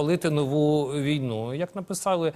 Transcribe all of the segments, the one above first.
палити нову війну. Як написали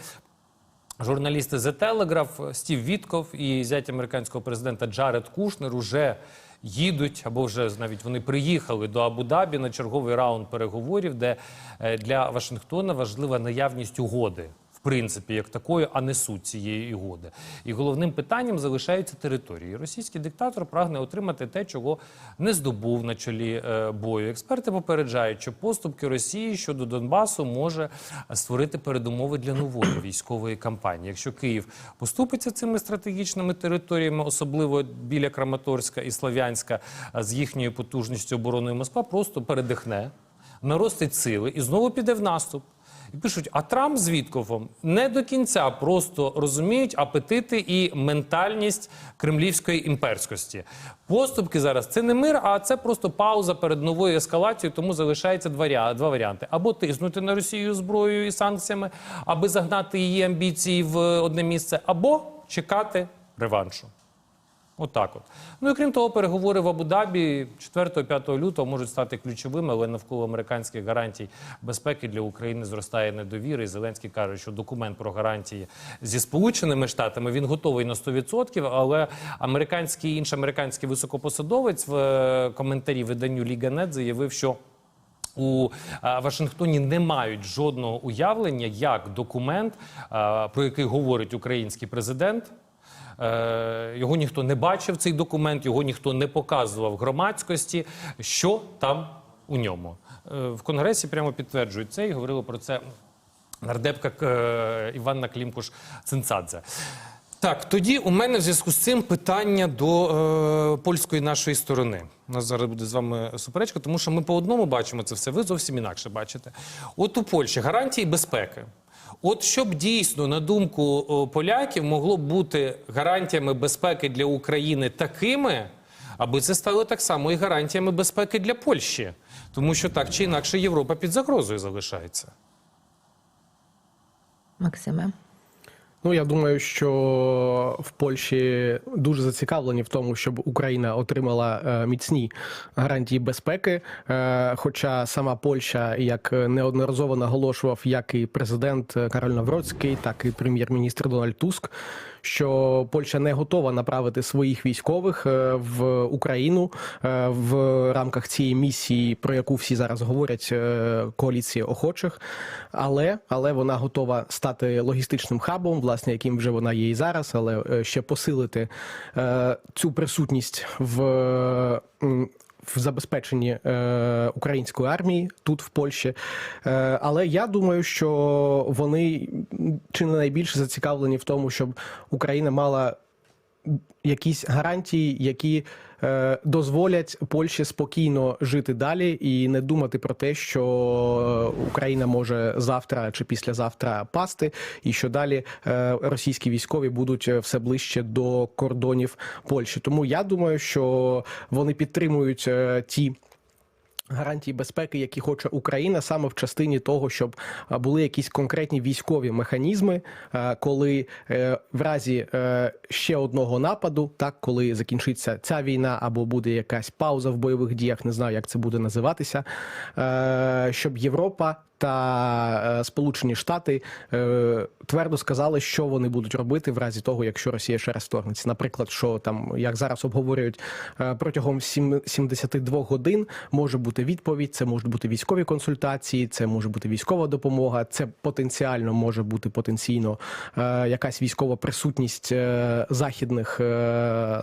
журналісти The Telegraph, Стів Вітков і зять американського президента Джаред Кушнер уже їдуть або вже навіть вони приїхали до Абу-Дабі на черговий раунд переговорів, де е, для Вашингтона важлива наявність угоди. Принципі, як такої, а не суть цієї угоди. І головним питанням залишаються території. Російський диктатор прагне отримати те, чого не здобув на чолі е, бою. Експерти попереджають, що поступки Росії щодо Донбасу може створити передумови для нової військової кампанії. Якщо Київ поступиться цими стратегічними територіями, особливо біля Краматорська і Слов'янська, з їхньою потужністю обороною Москва просто передихне, наростить сили і знову піде в наступ. І пишуть, а Трамп з Вітковом не до кінця просто розуміють апетити і ментальність кремлівської імперськості. Поступки зараз це не мир, а це просто пауза перед новою ескалацією. Тому залишається два, два варіанти: або тиснути на Росію зброєю і санкціями, аби загнати її амбіції в одне місце, або чекати реваншу. Отак от. Ну і крім того, переговори в Абу-Дабі 4-5 лютого можуть стати ключовими, але навколо американських гарантій безпеки для України зростає недовіра. І Зеленський каже, що документ про гарантії зі Сполученими Штатами він готовий на 100%, але американський інший американський високопосадовець в е, коментарі виданню Ліга.нет заявив, що у е, Вашингтоні не мають жодного уявлення, як документ, е, про який говорить український президент. Е, Його ніхто не бачив, цей документ, його ніхто не показував громадськості, що там у ньому. Е, В Конгресі прямо підтверджують це і говорили про це нардепка е, Іванна Клімкуш-Цинцадзе. Так, тоді у мене в зв'язку з цим питання до е, польської нашої сторони. У нас зараз буде з вами суперечка, тому що ми по одному бачимо це все, ви зовсім інакше бачите. От у Польщі гарантії безпеки. От щоб дійсно, на думку поляків, могло б бути гарантіями безпеки для України такими, аби це стало так само і гарантіями безпеки для Польщі. Тому що так чи інакше Європа під загрозою залишається. Максиме. Ну, я думаю, що в Польщі дуже зацікавлені в тому, щоб Україна отримала е, міцні гарантії безпеки. Е, Хоча сама Польща, як неодноразово наголошував, як і президент Кароль Навроцький, так і прем'єр-міністр Дональд Туск, що Польща не готова направити своїх військових е, в Україну в рамках цієї місії, про яку всі зараз говорять, коаліції охочих, але, але вона готова стати логістичним хабом, власне, яким вже вона є і зараз, але е, ще посилити е, цю присутність в. В забезпеченні е, української армії тут в Польщі, е, але я думаю, що вони чи не найбільше зацікавлені в тому, щоб Україна мала якісь гарантії, які е, дозволять Польщі спокійно жити далі і не думати про те, що Україна може завтра чи післязавтра пасти, і що далі е, російські військові будуть е, все ближче до кордонів Польщі. Тому я думаю, що вони підтримують е, ті. Гарантії безпеки, які хоче Україна, саме в частині того, щоб були якісь конкретні військові механізми, коли е, в разі е, ще одного нападу, так коли закінчиться ця війна, або буде якась пауза в бойових діях, не знаю, як це буде називатися, е, щоб Європа. Та е, Сполучені Штати е, твердо сказали, що вони будуть робити в разі того, якщо Росія ще раз вторгнеться. Наприклад, що там як зараз обговорюють е, протягом сім- 72 годин може бути відповідь, це можуть бути військові консультації, це може бути військова допомога, це потенціально може бути потенційно якась військова присутність західних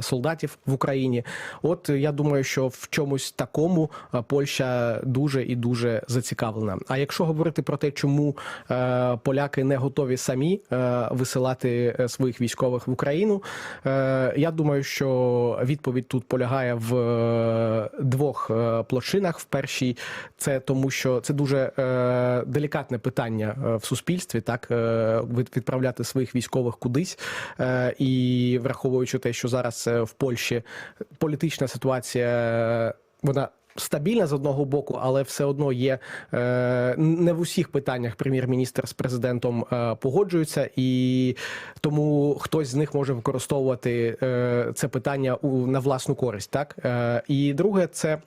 солдатів в Україні. От я думаю, що в чомусь такому Польща дуже і дуже зацікавлена. А якщо говорити про те, чому е, поляки не готові самі е, висилати е, своїх військових в Україну, е, я думаю, що відповідь тут полягає в е, двох е, площинах. В першій це тому, що це дуже е, делікатне питання е, в суспільстві, так е, відправляти своїх військових кудись, е, і враховуючи те, що зараз е, в Польщі політична ситуація вона. Стабільна з одного боку, але все одно є е, не в усіх питаннях прем'єр-міністр з президентом е, погоджуються, і тому хтось з них може використовувати е, це питання у на власну користь. Так і друге, це